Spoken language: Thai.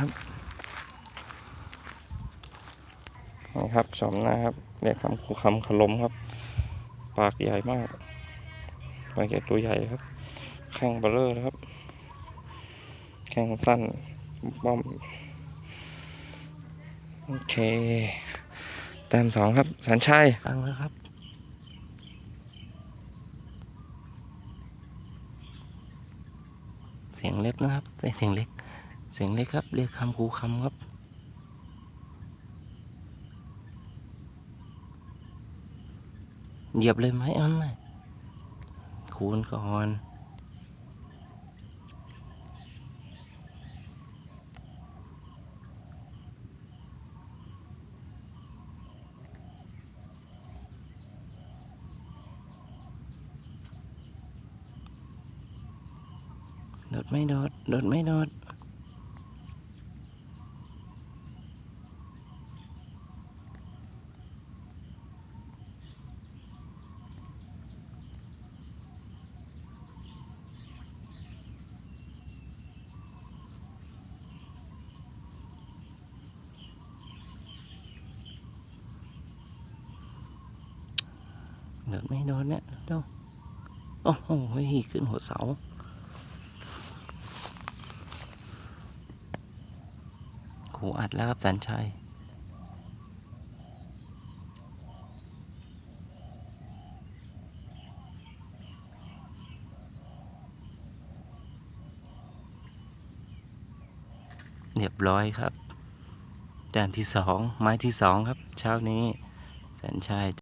ครับนี่ครับชมนะครับเรียกคำคูคำขลมครับ ปากใหญ่มากปากใหญ่ตัวใหญ่ครับ แข้งเบลเลอร์นะครับ แข้งสั้นป้อม โอเค แต้มสองครับ สันชัยตั้งแล้วครับเสียงเล็กนะครับเสียงเล็ก เสียงเล็กครับ เรียกคำคูคำครับ เหยียบเลยไหมอันน่ะคูณก่อนโดดไม่โดดโดดไม่โดด โดดไม่โดดเนี่ยเจ้าโอ้โหขึ้นหัวเสาครูอัดแล้วครับสันชัยเรียบร้อยครับแต้มที่สองไม้ที่สองครับ เช้านี้สันชัย